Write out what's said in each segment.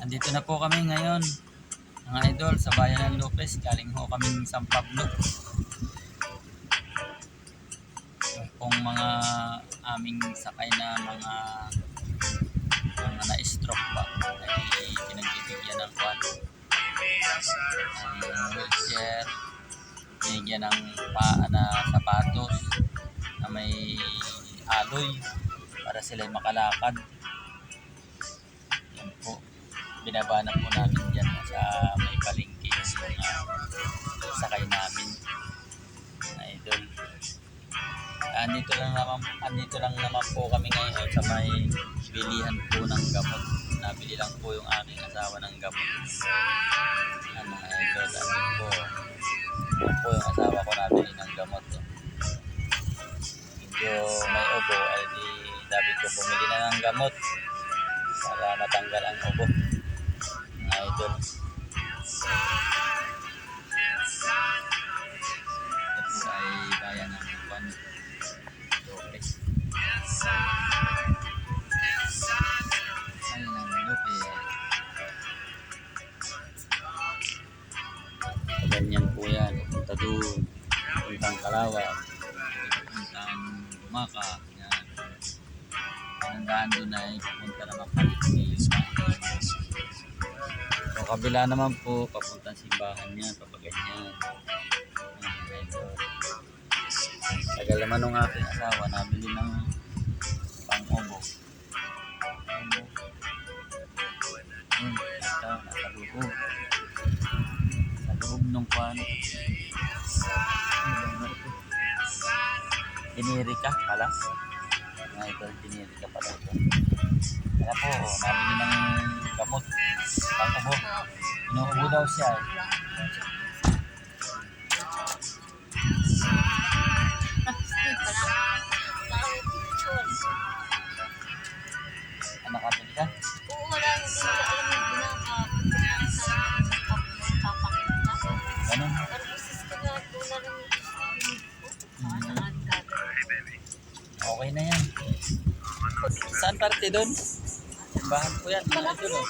Andito na po kami ngayon, mga idol, sa bayan ng Lopez. Galing ho kaming San Pablo. Pong mga aming sakay na mga mga na-stroke pa ay pinagbibigyan ng kwan. Ang wheelchair, binigyan ng paa na sapatos na may aloy para sila makalakad. Yan po. Namin dyan sa may palengke yung mga sakay namin. Na idol. Andito lang naman, andito lang naman po kami ngayon sa may bilihan po ng gamot. Nabili lang po yung aking asawa ng gamot. Ano, idol, ano po. Yan po yung asawa ko nabili ng gamot. Oh. Medyo may ubo, ay di sabi ko bumili na ng gamot para matanggal ang ubo. Idol. Ito ay bayan ng Juan Lopez. Ay, ng Lopez. Ganyan po yan. Punta doon. Puntang Kalawa. Puntang Maka. Yan. Ang daan doon ay pupunta naman palengke. So, kabila naman po, papuntang simbahan niya, papaganyan. Tagal naman nung aking asawa, nabili ng pang-obo. Obo. Yun, ito, nasa loob. Sa loob nung kwan. Ano ba ito? Tiniri ka pala. Mga ito, tiniri ka pala ito. Kaya po, nabili ng gamot. Pang-obo. Inuubo daw siya eh. Ano nakabili ka? Ganun. Okay na yan. Saan parte doon? Simbahan po yan, mga idol. Oh.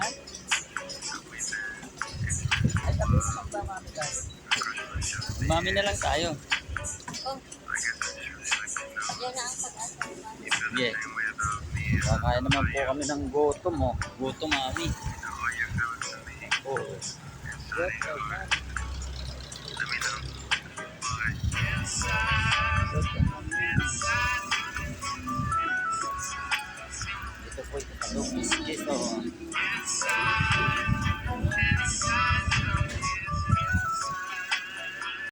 Ha? Ay, tapos magmamami ka. Mami na lang tayo. Sige. Kakain naman po kami ng gutom, oh. Gutom, mami. Oo. Mami. Gutom, mami.